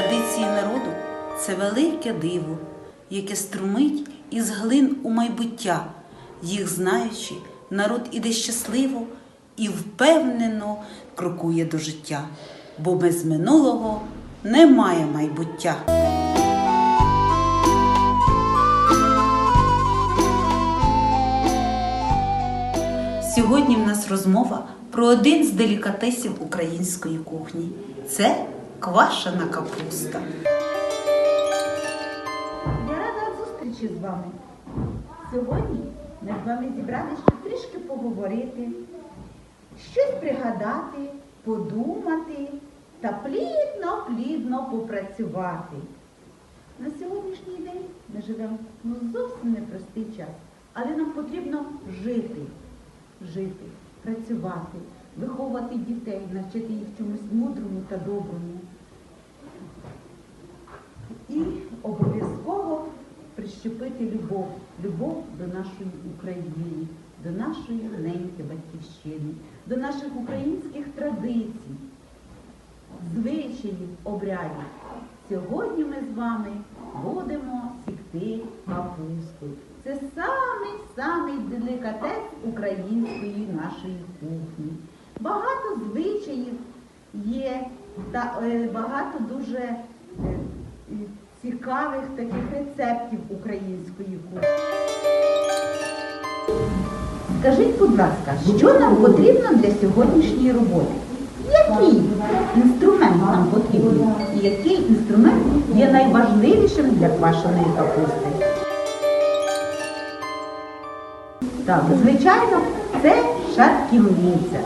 Традиції народу це велике диво, яке струмить із глин у майбуття. Їх знаючи, народ іде щасливо і впевнено крокує до життя, бо без минулого немає майбуття. Сьогодні в нас розмова про один з делікатесів української кухні. Це квашена капуста. Я рада зустрічі з вами. Сьогодні ми з вами зібралися, щоб трішки поговорити, щось пригадати, подумати та плідно-плідно попрацювати. На сьогоднішній день ми живемо ну, зовсім непростий час, але нам потрібно жити, жити, працювати, виховувати дітей, навчити їх чомусь мудрому та доброму. І обов'язково прищепити любов, любов до нашої України, до нашої неньки батьківщини, до наших українських традицій, звичаїв, обрядів. Сьогодні ми з вами будемо сікти капусту. Це самий-самий делікатес української нашої кухні. Багато звичаїв є та е, багато дуже цікавих таких рецептів української кухні. Скажіть, будь ласка, що нам потрібно для сьогоднішньої роботи? Який інструмент нам потрібен? І який інструмент є найважливішим для квашеної капусти? Так, звичайно, це шатківниця.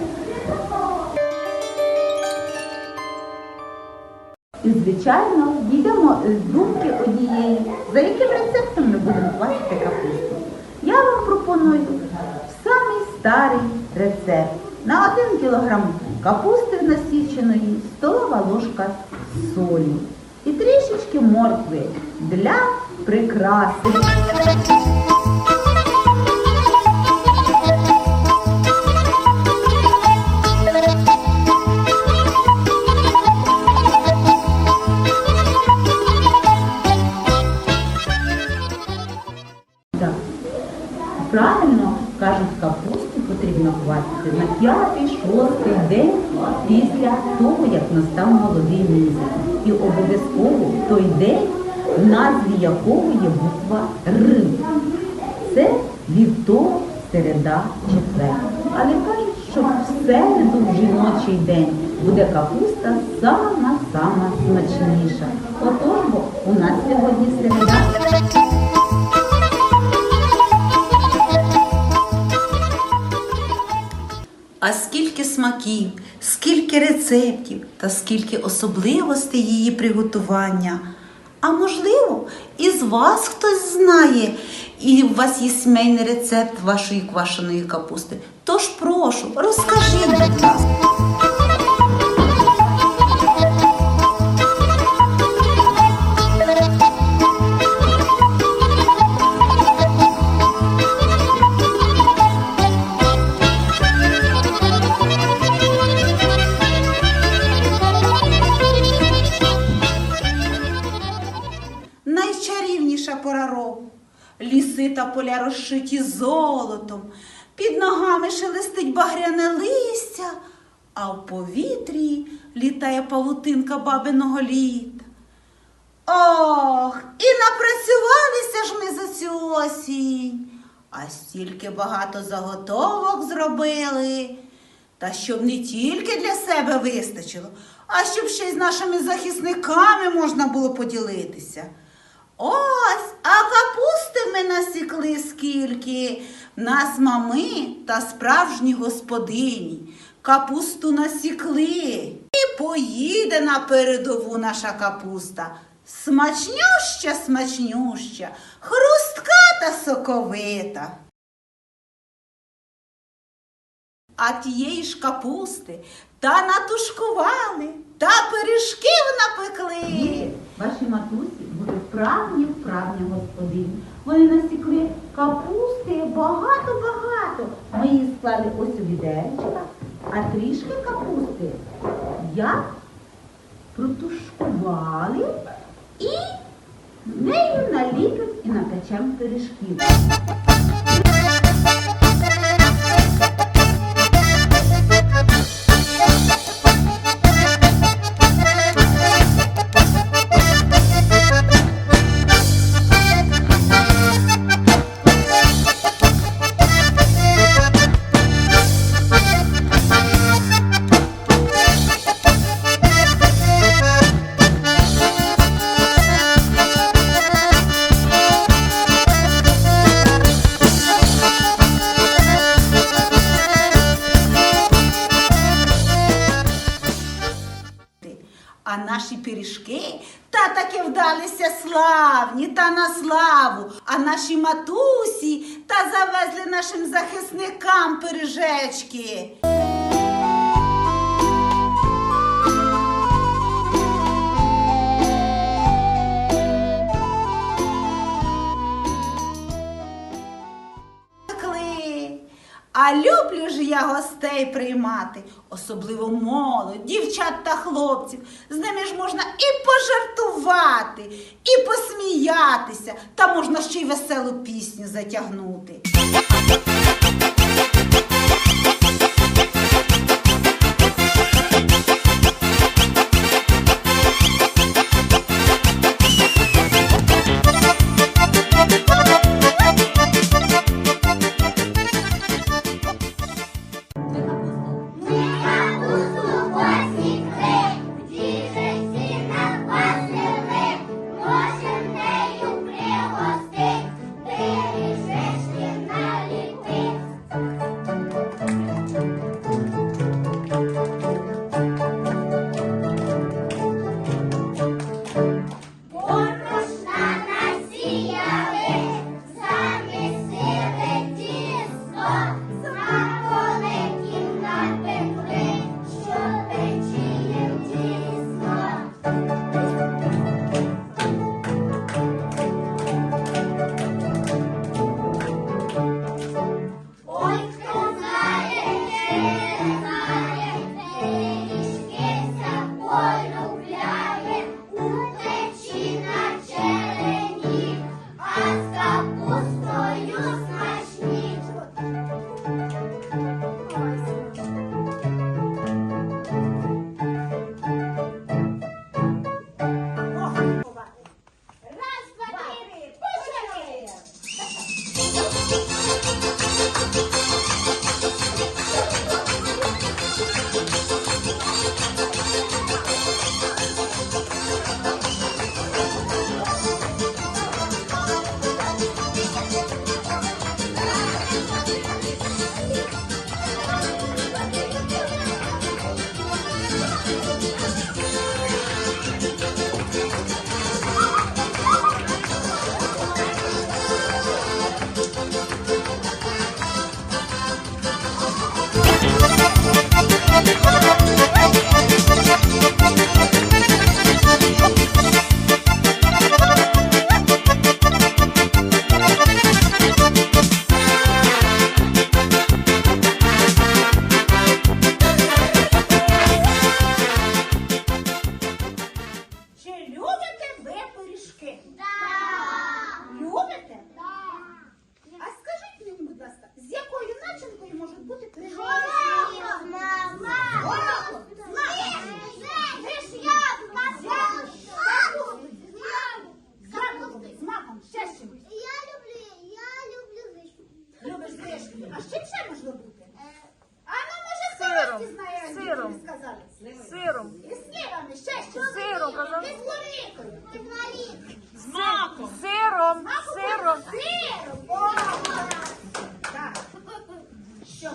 Звичайно, дійдемо з думки однієї, за яким рецептом ми будемо квасити капусту. Я вам пропоную самий старий рецепт. На 1 кілограм капусти насіченої столова ложка солі і трішечки моркви для прикраси. Правильно кажуть, капусту потрібно квасити на п'ятий, шостий день після того, як настав молодий місяць. І обов'язково той день, в назві якого є буква Р. Це вівторок, середа, четвер. Але кажуть, що в середу, в жіночий день, буде капуста сама-сама смачніша. Отож, бо у нас сьогодні середа. А скільки смаків, скільки рецептів та скільки особливостей її приготування. А можливо, із вас хтось знає, і у вас є сімейний рецепт вашої квашеної капусти. Тож прошу, розкажіть, будь ласка. Пора року. Ліси та поля розшиті золотом, під ногами шелестить багряне листя, а в повітрі літає павутинка бабиного літа. Ох, і напрацювалися ж ми за цю осінь, а стільки багато заготовок зробили. Та щоб не тільки для себе вистачило, а щоб ще й з нашими захисниками можна було поділитися. Ось, а капусти ми насікли скільки. Нас мами та справжні господині. Капусту насікли. І поїде на передову наша капуста. Смачнюща, смачнюща, хрустка та соковита. А тієї ж капусти та натушкували, та пиріжків напекли. Ваші матусі були вправні, господині. Вони насікли капусти багато-багато. Ми її склали ось у відеречка, а трішки капусти я протушкували і нею наліпимо і напечемо пиріжків. Пиріжки та таки вдалися славні та на славу. А наші матусі та завезли нашим захисникам пиріжечки. А люблю ж я гостей приймати, особливо молодь, дівчат та хлопців. З ними ж можна і пожартувати, і посміятися, та можна ще й веселу пісню затягнути.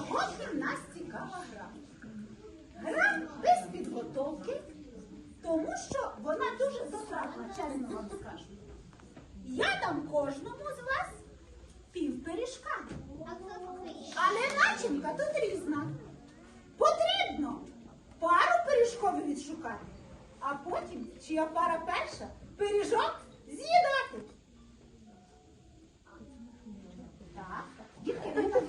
Сьогодні в нас цікава гра. Гра без підготовки, тому що вона дуже затратна, чесно вам скажу. Я дам кожному з вас пів пиріжка. Але начинка тут різна. Потрібно пару пиріжкових відшукати, а потім, чия пара перша, пиріжок з'їдати. Так, дітки, ви на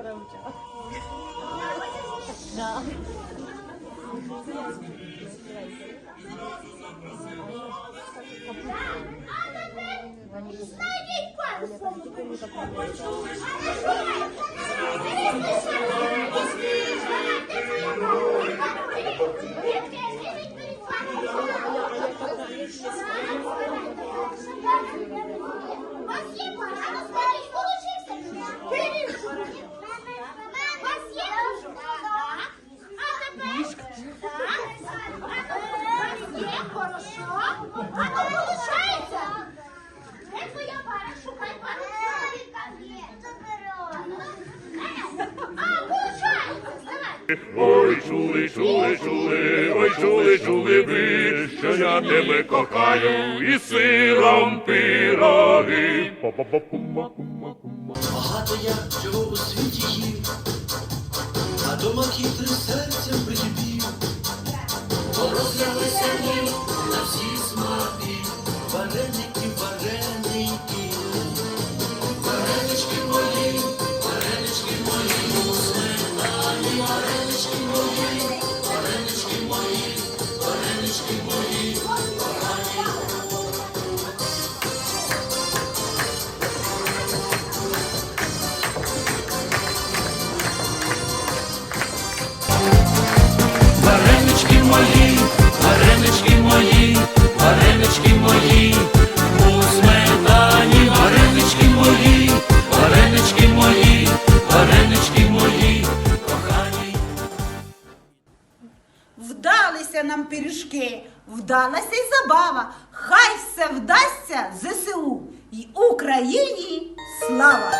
Вчора вчора. Знайдіть пару Хорошо. Ой, чули, чули, чули, ой, чули, чули ви, що я тебе кохаю, і сиром пироги. Багато я чого у світі їв, а до макітри серця прикипів. Порозлялися мені на всі смаки, вареники, вдалася й забава. Хай все вдасться ЗСУ й Україні слава!